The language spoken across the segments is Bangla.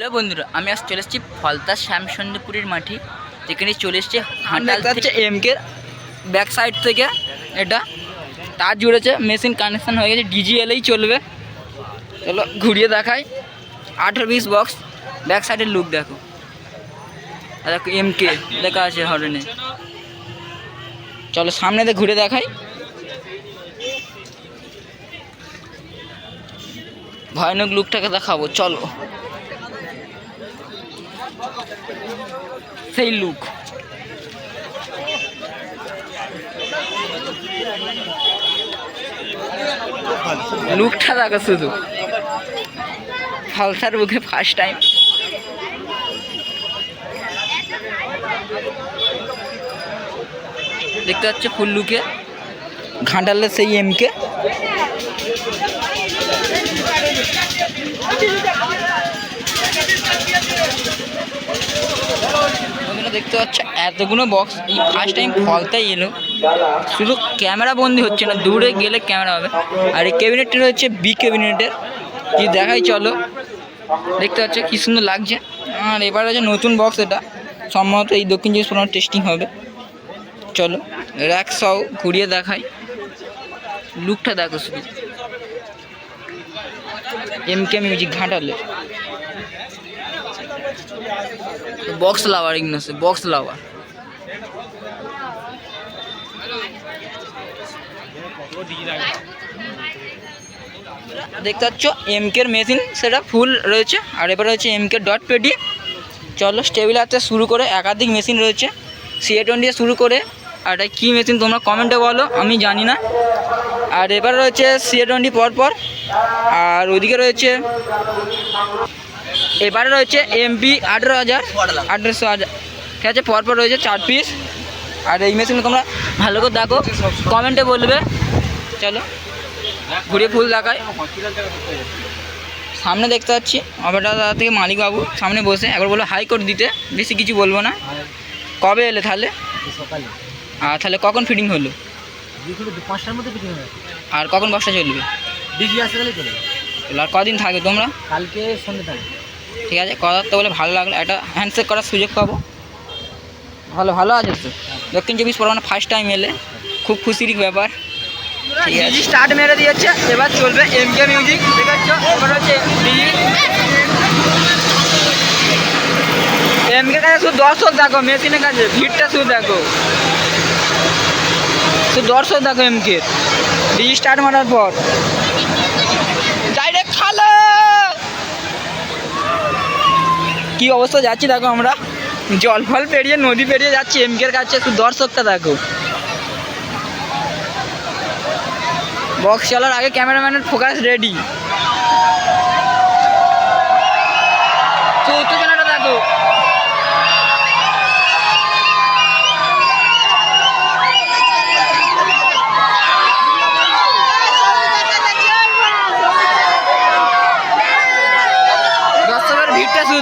হ্যালো বন্ধুরা আমি আজ চলে এসেছি ফলতা শ্যামসন্দপুরের মাঠে। যেখানে চলে এসছে দেখতে হচ্ছে এমকে ব্যাক সাইড থেকে। এটা তার জুড়েছে মেশিন কানেকশন হয়ে গেছে ডিজিএলেই চলবে। চলো ঘুরিয়ে দেখাই। আঠেরো বিশ বক্স ব্যাক সাইডের লুক দেখো। দেখো এমকে লেখা আছে হরেনে চলো সামনে দিয়ে ঘুরে দেখাই। ভয়ানক লুকটাকে দেখাবো চলো। সেই লুক লুকটা দেখো শুধু। ফালসার বুকে ফার্স্ট টাইম দেখতে পাচ্ছ ফুল লুকে ঘাটালের সেই এমকে দেখতে পাচ্ছ, এতগুলো বক্স ফার্স্ট টাইম ফলতাই এলো। শুধু ক্যামেরা বন্দি হচ্ছে না, দূরে গেলে ক্যামেরা হবে। আর এই ক্যাবিনেটটা হচ্ছে বি ক্যাবিনেটের কি দেখাই, চলো। দেখতে পাচ্ছ কি সুন্দর লাগছে। আর এবার আছে নতুন বক্স এটা। সম্ভবত এই দক্ষিণ চব্বিশ পরগনা টেস্টিং হবে। চলো র্যাক ঘুরিয়ে দেখাই। লুকটা দেখো শুধু। এম কে মিউজিক ঘাটালে বক্স লাভার ইগনোসে বক্স লাভার দেখতে পাচ্ছ এমকের মেশিন সেটা ফুল রয়েছে। আর এবার রয়েছে এমকে ডট পেটি চলো স্টেবিলারতে শুরু করে একাধিক মেশিন রয়েছে। সিএ টোয়েন্টি শুরু করে। আর এটা কী মেশিন তোমরা কমেন্টে বলো, আমি জানি না। আর এবার রয়েছে সিএ টোয়েন্টি পরপর। আর ওইদিকে রয়েছে এবারে রয়েছে এমপি আঠেরো হাজার আঠেরোশো হাজার। ঠিক আছে পরপর রয়েছে চার পিস আর এই মেশিনে তোমরা ভালো করে দেখো কমেন্টে বলবে। চলো ঘুরিয়ে ফুল দেখায় সামনে দেখতে পাচ্ছি অপারেটার দাদা থেকে মালিক বাবু সামনে বসে। একবার বলো হাই কোর্ট দিতে বেশি কিছু বলব না। কবে এলে তাহলে? আর তাহলে কখন ফিটিং হলো? পাঁচটার মধ্যে ফিটিং হবে আর কখন বক্সটা চলবে? ডিজি আসতে গেলে চলে। আর কদিন থাকবে তোমরা? কালকে সন্ধ্যে থাকবে। ঠিক আছে কথা তো বলে ভালো লাগল। একটা হ্যান্ডশেক করার সুযোগ পাবো। ভালো ভালো আছে তো। দক্ষিণ চব্বিশ পরগনা ফার্স্ট টাইম এলে। খুব খুশির ব্যাপার। ঠিক আছে। স্টার্ট মেরে দিয়েছে। এবার চলবে এম কে মিউজিক এবার হচ্ছে এম কে কাছে শুধু দর্শক দেখো মেশিনের কাছে। ভিড়টা শুধু দেখো। শুধু দর্শক দেখো এম কে ডিজি স্টার্ট মারার পর। কি অবস্থা যাচ্ছি দেখো আমরা। জল ফল পেরিয়ে নদী পেরিয়ে যাচ্ছি এমকের কাছে একটু দর্শকটা দেখো। বক্স চলার আগে ক্যামেরাম্যানের ফোকাস রেডি উত্তেজনাটা দেখো।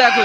দেখো।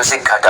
মিউজিক ঘাটাল